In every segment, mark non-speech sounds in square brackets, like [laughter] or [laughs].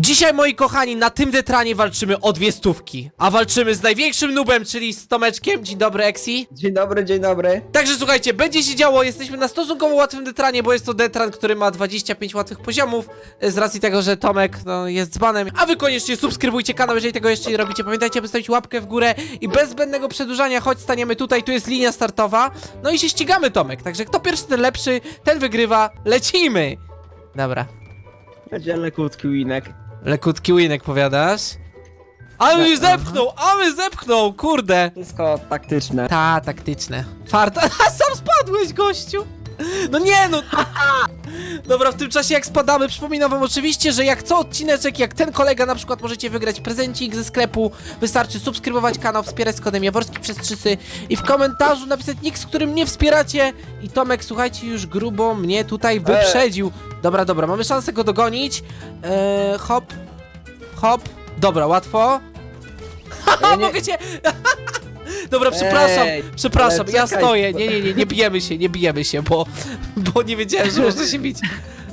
Dzisiaj, moi kochani, na tym detranie walczymy o dwie stówki. A walczymy z największym nubem, czyli z Tomeczkiem. Dzień dobry, Exi. Dzień dobry, dzień dobry. Także słuchajcie, będzie się działo, jesteśmy na stosunkowo łatwym detranie, bo jest to detran, który ma 25 łatwych poziomów, e, z racji tego, że Tomek no, jest dzbanem. A wy koniecznie subskrybujcie kanał, jeżeli tego jeszcze nie robicie. Pamiętajcie, aby stawić łapkę w górę i bez zbędnego przedłużania, choć staniemy tutaj, tu jest linia startowa. No i się ścigamy, Tomek. Także kto pierwszy, ten lepszy, ten wygrywa. Lecimy! Dobra. Będzie lekutki winek. Lekutki winek, powiadasz? Ale mnie zepchnął, a mnie zepchnął, kurde! Wszystko taktyczne. Ta, taktyczne. Farta. [laughs] A sam spadłeś, gościu! No nie no! Dobra, w tym czasie jak spadamy, przypominam wam oczywiście, że jak co odcineczek, jak ten kolega na przykład możecie wygrać prezencik ze sklepu, wystarczy subskrybować kanał, wspierać z kodem Jaworski przez trzysy i w komentarzu napisać nick, z którym mnie wspieracie i Tomek, słuchajcie, już grubo mnie tutaj wyprzedził. Dobra, dobra, mamy szansę go dogonić. Eee, hop, hop, dobra, łatwo. [laughs] Haha, mogę cię... [laughs] Dobra, przepraszam, Ej, przepraszam, ale ja czekaj. stoję. Nie, nie, nie, nie bijemy się, nie bijemy się, bo, bo nie wiedziałem, że można się bić.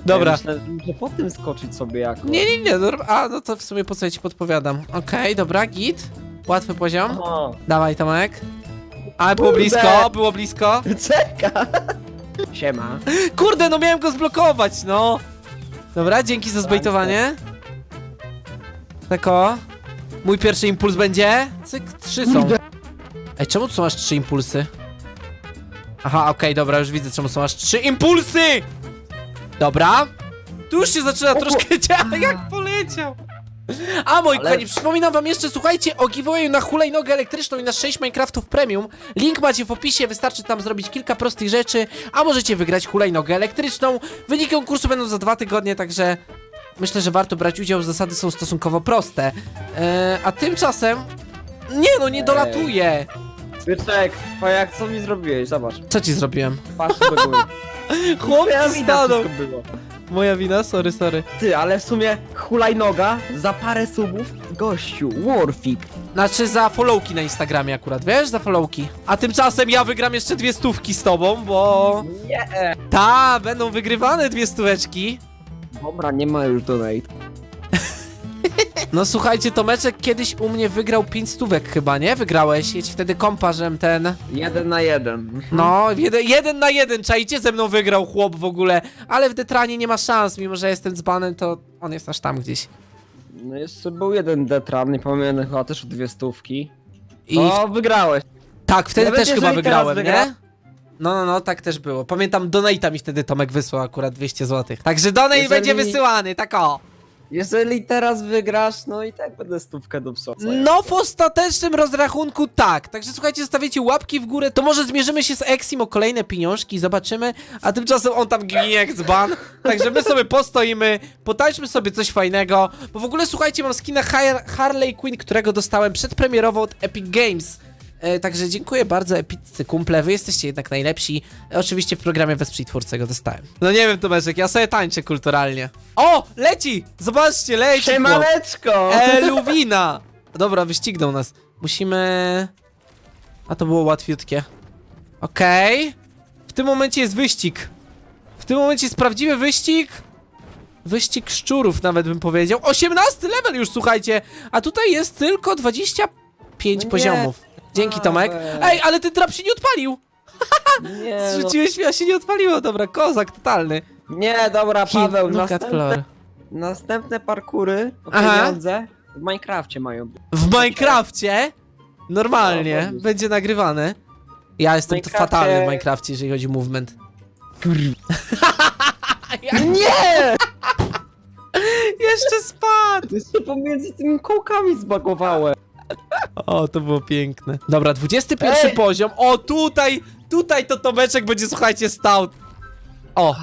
Dobra. Myślę, że muszę po tym skoczyć sobie jako. Nie, nie, nie, dobra. A, no to w sumie po co ja ci podpowiadam. Okej, dobra, git. Łatwy poziom. Dawaj, Tomek. Ale było Kurde. blisko, było blisko. czeka. Siema. Kurde, no miałem go zblokować, no. Dobra, dzięki za zbejtowanie. Tak o. Mój pierwszy impuls będzie. Cyk, trzy są. Kurde. Ej, czemu tu są aż trzy impulsy? Aha, okej, dobra, już widzę, czemu są aż trzy impulsy! Dobra. Tu już się zaczyna troszkę [laughs] dziać, jak poleciał. A moi Ale- kochani, przypominam wam jeszcze, słuchajcie, o giveawayu na hulajnogę elektryczną i na 6 Minecraftów Premium. Link macie w opisie, wystarczy tam zrobić kilka prostych rzeczy, a możecie wygrać hulajnogę elektryczną. Wyniki konkursu będą za dwa tygodnie, także myślę, że warto brać udział, zasady są stosunkowo proste. Eee, a tymczasem... Nie no, nie dolatuje! Byczek, a jak co mi zrobiłeś? Zobacz. Co ci zrobiłem? Patrz do góry. [laughs] Chłopcy wina stanął! wszystko było. Moja wina? Sorry, sorry. Ty, ale w sumie hulajnoga za parę subów. Gościu, Warfik. Znaczy za followki na Instagramie akurat, wiesz? Za followki. A tymczasem ja wygram jeszcze dwie stówki z tobą, bo... Nie. Ta, będą wygrywane dwie stóweczki. Dobra, nie ma już donate. [laughs] No słuchajcie, Tomeczek kiedyś u mnie wygrał pięć stówek chyba, nie? Wygrałeś, ci wtedy komparzem ten... Jeden na jeden. No, jeden, jeden na jeden, czajcie, ze mną wygrał chłop w ogóle. Ale w Detranie nie ma szans, mimo że jestem dzbanem, to on jest aż tam gdzieś. No jeszcze był jeden detran, nie pamiętam, chyba też o dwie stówki. I O, wygrałeś. tak, wtedy Nawet też chyba jeżeli teraz wygrałem, wygra- nie? No, no, no, tak też było. Pamiętam, donate'a mi wtedy Tomek wysłał akurat 200 zł. Także donate Jeżeli- będzie wysyłany, tak o. Jeżeli teraz wygrasz, no i tak będę stówkę do psa. No w ostatecznym rozrachunku tak. Także słuchajcie, zostawicie łapki w górę, to może zmierzymy się z Exim o kolejne pieniążki, zobaczymy. A tymczasem on tam ginie jak dzban. Także my sobie postoimy, potańczmy sobie coś fajnego. Bo w ogóle słuchajcie, mam skina Har- Harley Quinn, którego dostałem przedpremierowo od Epic Games. E, także dziękuję bardzo epiccy kumple, wy jesteście jednak najlepsi. E, oczywiście w programie Wesprzyj Twórcę go dostałem. No nie wiem Tomeczek, ja sobie tańczę kulturalnie. O! Leci! Zobaczcie, leci chłop. Siemaneczko! Eluwina! Dobra, wyścignął nas. Musimy... A to było łatwiutkie. Okej. W tym momencie jest wyścig. W tym momencie jest prawdziwy wyścig. Wyścig szczurów nawet bym powiedział. 18 level już, słuchajcie. A tutaj jest tylko 25 Nie. poziomów. Dzięki, Tomek. Ej, ale ten trap się nie odpalił. Nie, [laughs] no. Zrzuciłeś mnie, a się nie odpaliło. Dobra, kozak totalny. nie, dobra, Paweł, następne, następne parkury o Aha. pieniądze w Minecrafcie mają być. W Minecrafcie? Normalnie, No, będzie nagrywane. Ja jestem to Minecrafcie- fatalny w Minecrafcie, jeżeli chodzi o movement. [laughs] Nie! [laughs] Jeszcze spadł! Jeszcze pomiędzy tymi kołkami zbagowałem. O, to było piękne. Dobra, 21 Ej! poziom. O, tutaj, tutaj to Tomeczek będzie, słuchajcie, stał. O,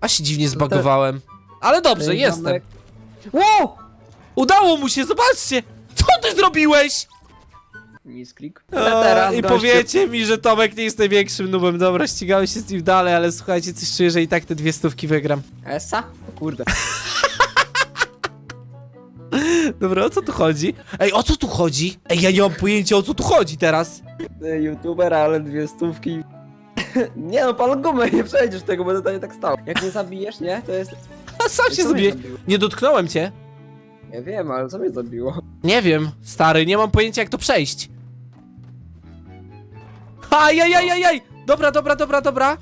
a się dziwnie zbagowałem. Ale dobrze, jestem. Wow! Udało mu się, zobaczcie! Co ty zrobiłeś? Misklik. A, I powiecie mi, że Tomek nie jest największym nubem. Dobra, ścigałem się z nim dalej, ale słuchajcie, coś czuję, że i tak te dwie stówki wygram. Esa? O kurde. [laughs] Dobra, o co tu chodzi? Ej, o co tu chodzi? Ej, ja nie mam pojęcia, o co tu chodzi teraz. Ty, YouTuber, ale dwie stówki. [laughs] Nie no, pan gumę, nie przejdziesz tego, będę tutaj tak stał. Jak nie zabijesz, nie? To jest... A sam się Co mnie zabiło? Nie dotknąłem cię. Nie wiem, ale co mnie zabiło? Nie wiem, stary, nie mam pojęcia jak to przejść. Ajajajajaj! Dobra, dobra, dobra, dobra.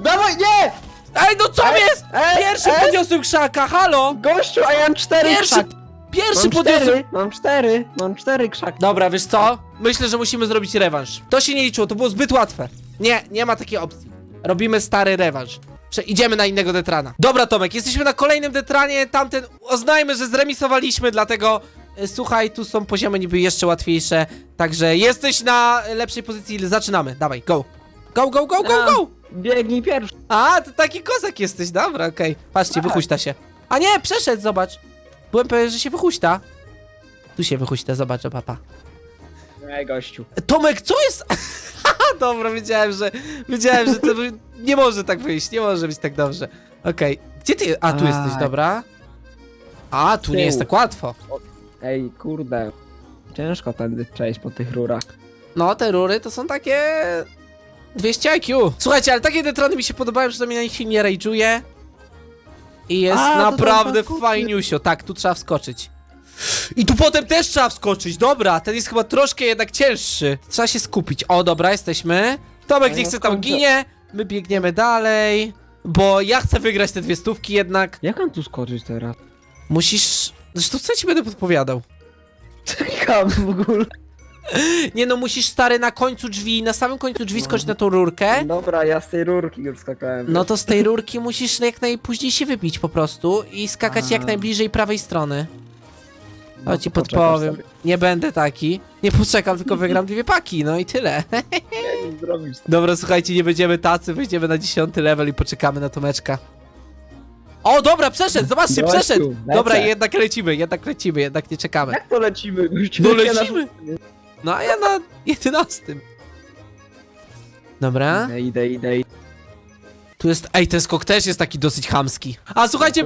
Dawaj, nie! Ej, no co jest? Ej, Pierwszy ej! podniosłem krzaka, halo! Gościu, a ja mam cztery Pierwszy, pierwszy Mam podniosłem... cztery, mam cztery, mam cztery krzaki. Dobra, wiesz co? Myślę, że musimy zrobić rewanż. To się nie liczyło, to było zbyt łatwe. Nie, nie ma takiej opcji. Robimy stary rewanż. Prze idziemy na innego detrana. Dobra, Tomek, jesteśmy na kolejnym detranie. Tamten oznajmy, że zremisowaliśmy, dlatego e, słuchaj, tu są poziomy niby jeszcze łatwiejsze. Także jesteś na lepszej pozycji. Zaczynamy. Dawaj, go. Go, go, go, go, A. go! Biegnij pierwszy. A, to taki kozak jesteś, dobra, okej. Patrzcie, Tak. wychuśta się. A nie, przeszedł, zobacz. Byłem pewien, że się wychuśta. Tu się wychuśta, zobacz, papa. Ej, gościu. Tomek, co jest? [laughs] Dobra, wiedziałem, że wiedziałem, że to [laughs] nie może tak wyjść, nie może być tak dobrze. Okej, gdzie ty? A, tu Aj. jesteś, dobra. A, tu nie Tył. jest tak łatwo. Ej, kurde. Ciężko tędy przejść po tych rurach. No, te rury to są takie... 200 IQ. Słuchajcie, ale takie detrony mi się podobają, że mi na nich się nie rage'uje. I jest A, to naprawdę tam fajniusio. Tak, tu trzeba wskoczyć. I tu potem też trzeba wskoczyć, dobra, ten jest chyba troszkę jednak cięższy. Trzeba się skupić. O, dobra, jesteśmy. Tomek nie chce tam ginie, my biegniemy dalej. Bo ja chcę wygrać te dwie stówki jednak. Jak mam tu skoczyć teraz? Musisz... Zresztą co ci będę podpowiadał? [laughs] Czekam w ogóle. [laughs] Nie no, musisz stary na końcu drzwi, na samym końcu drzwi skoczyć na tą rurkę. Dobra, ja z tej rurki już skakałem. No to z tej [laughs] rurki musisz jak najpóźniej się wybić po prostu i skakać jak najbliżej prawej strony. No ci to poczekasz podpowiem. sobie. Nie będę taki. Nie poczekam, tylko wygram dwie paki, no i tyle. [laughs] Zrobić? Dobra, słuchajcie, nie będziemy tacy, wejdziemy na dziesiąty level i poczekamy na Tomeczka. O, dobra, przeszedł, zobaczcie, Gościu, przeszedł. lecę. Dobra, jednak lecimy, jednak lecimy, jednak nie czekamy. Jak to lecimy? gościu? No Ja na- lecimy. No a ja na jedenastym. Dobra, Idę, idę, idę. idę. tu jest, ej, ten skok też jest taki dosyć chamski. A słuchajcie,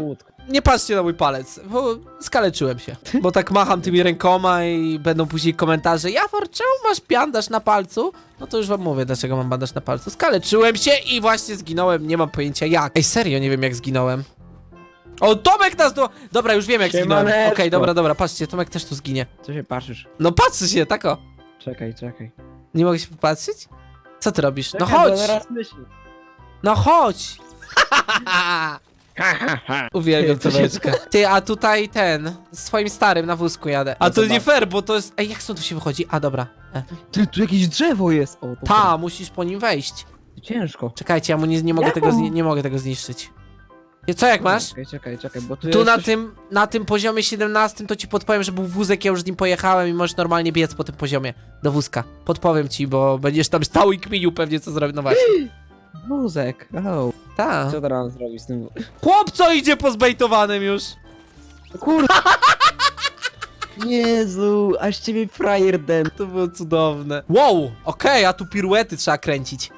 nie patrzcie na mój palec, bo skaleczyłem się. Bo tak macham tymi rękoma i będą później komentarze Jafor, czemu masz bandaż na palcu? No to już wam mówię, dlaczego mam bandaż na palcu. Skaleczyłem się i właśnie zginąłem, nie mam pojęcia jak. Ej, serio, nie wiem jak zginąłem. O, Tomek nas do... Dobra, już wiem jak zginąłem. Okej, Siemaneczko. dobra, dobra, patrzcie, Tomek też tu zginie. Co się patrzysz? No patrzy się, tak o. Czekaj, czekaj. Nie mogę się popatrzeć? Co ty robisz? No Czekaj, bo chodź! zaraz myśli. No chodź! Ha, ha, ha. Uwielbiam się- Tomeczka. Ty, a tutaj ten, z twoim starym na wózku jadę. A No to to nie fair, bo to jest... Ej, jak stąd tu się wychodzi? A, dobra. E. Ty, tu jakieś drzewo jest. O, to Ta, musisz po nim wejść. Ciężko. Czekajcie, ja mu nie, nie, mogę, tego, zni- nie mogę tego zniszczyć. Co jak masz? Czekaj, czekaj, czekaj, bo tu, Tu jest na coś- tym, na tym poziomie 17 to ci podpowiem, że był wózek, ja już z nim pojechałem i możesz normalnie biec po tym poziomie do wózka. Podpowiem ci, bo będziesz tam stał i kminił pewnie co zrobić. No właśnie. [gasps] Wózek, hello. Ta. Co teraz zrobić z tym? [laughs] Chłop co idzie pozbejtowanym już? Kurde. [laughs] Jezu, aż ciebie frajer den. To było cudowne. Wow, okej, a tu piruety trzeba kręcić.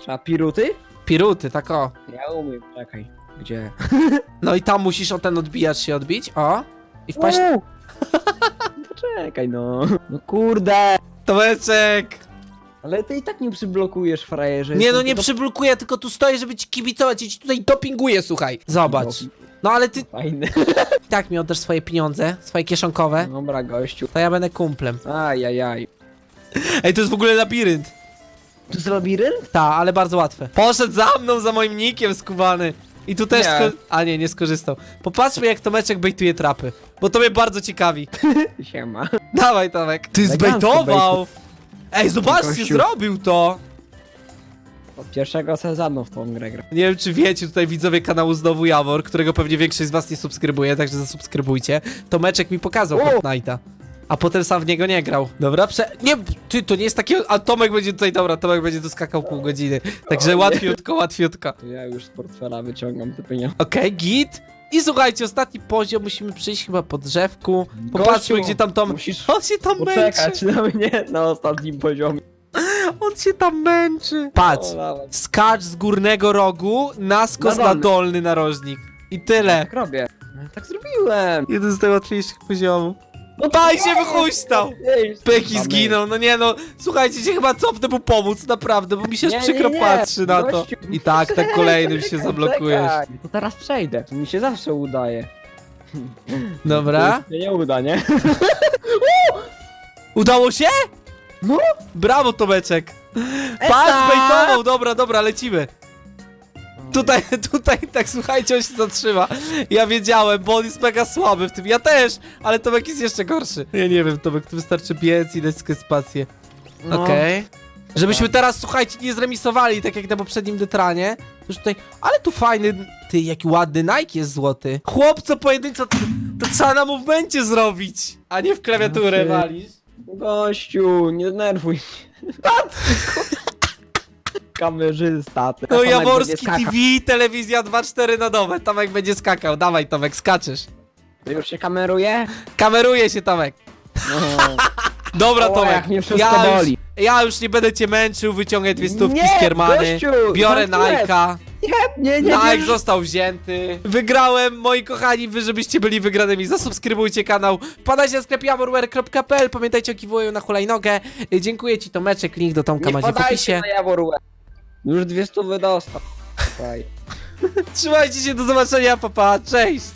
Trzeba piruty? Piruty, tak o. Ja umiem, czekaj. Gdzie? [laughs] No i tam musisz o ten odbijacz się odbić, o. I wpaść... Uuu. [laughs] No czekaj, no. No kurde. Tomeczek! Ale ty i tak nie przyblokujesz, frajerze. Nie no, nie tylko- przyblokuję, tylko tu stoję, żeby ci kibicować i ci tutaj dopinguję, słuchaj. Zobacz. No ale ty Fajny. [laughs] i tak mi oddasz swoje pieniądze, swoje kieszonkowe, Dobra, gościu. to ja będę kumplem. Ajajaj. Ej, to jest w ogóle labirynt. Tu jest labirynt? Ta, ale bardzo łatwe. Poszedł za mną, za moim nikiem skubany. I tu też Nie. sko- A nie, nie skorzystał. Popatrzmy jak Tomeczek bejtuje trapy. Bo to mnie bardzo ciekawi. [laughs] Siema. Dawaj, Tomek. Ty Elegancko zbejtował! Ej, zobaczcie, Gościu. zrobił to! Od pierwszego sezonu w tą grę gra. Nie wiem, czy wiecie, tutaj widzowie kanału Znowu Jawor, którego pewnie większość z was nie subskrybuje, także zasubskrybujcie. Tomeczek mi pokazał O! Fortnite'a. A potem sam w niego nie grał. Dobra, prze... Nie, ty, to nie jest takie... A Tomek będzie tutaj, dobra, Tomek będzie tu skakał pół godziny. Także nie. łatwiutko, łatwiutko. To ja już z portfela wyciągam te pieniądze. Okej, git. I słuchajcie, ostatni poziom, musimy przyjść chyba po drzewku. Popatrzmy, Gościu, gdzie tam Tom... musisz On się tam Poczekać męczy. na mnie na ostatnim poziomie. On się tam męczy. Patrz, O, dawaj. skacz z górnego rogu na skos Na na dolny. dolny narożnik. I tyle. Tak robię. No, Tak zrobiłem. Jeden z najłatwiejszych poziomów. No Taj się Pyki mamy. zginął, no nie no, słuchajcie, się chyba cofnę mu pomóc, naprawdę, bo mi się aż Nie, przykro nie, nie. patrzy na to. Gościu, I tak, tak kolejnym [laughs] się zablokujesz. czekaj. To teraz przejdę. To mi się zawsze udaje. Dobra. To się nie uda, nie? [laughs] Udało się? No. Brawo, Tomeczek. Patrz, bejtował, dobra, dobra, lecimy. Tutaj, tutaj, tak słuchajcie, on się zatrzyma. Ja wiedziałem, bo on jest mega słaby w tym. Ja też, ale Tomek jest jeszcze gorszy. Ja nie wiem, Tomek, tu wystarczy biec i dać spację. No. Okej. Żebyśmy teraz, słuchajcie, nie zremisowali, tak jak na poprzednim detranie. Już tutaj, ale tu fajny, ty, jaki ładny Nike jest złoty. Chłopco pojedynczo, to, to trzeba na movemencie zrobić, a nie w klawiaturę Okej. walisz. Gościu, nie denerwuj mnie. [laughs] Kamerzysta. No Tomek Jaworski skakał. TV, telewizja 2-4 na dobę. Tomek będzie skakał. Dawaj, Tomek, skaczesz. Już się kameruje? Kameruje się, Tomek. No. [laughs] Dobra, O, Tomek. jak mnie wszystko ja, już, boli. ja już nie będę cię męczył, wyciągaj dwie stówki Nie, z kiermany. gościu, Biorę żartuję. Nike'a. Nie, nie, nie. Nike został wzięty. Wygrałem, moi kochani, wy żebyście byli wygranymi. Zasubskrybujcie kanał. Wpadajcie na sklep jaworware.pl. Pamiętajcie o kiwoju na hulajnogę. Dziękuję ci, Tomeczek. Link do Tomka Nie macie w podajcie opisie. na Jaworłę. Już dwie stówy dostał. Słuchaj. [laughs] Trzymajcie się, do zobaczenia, papa. Cześć.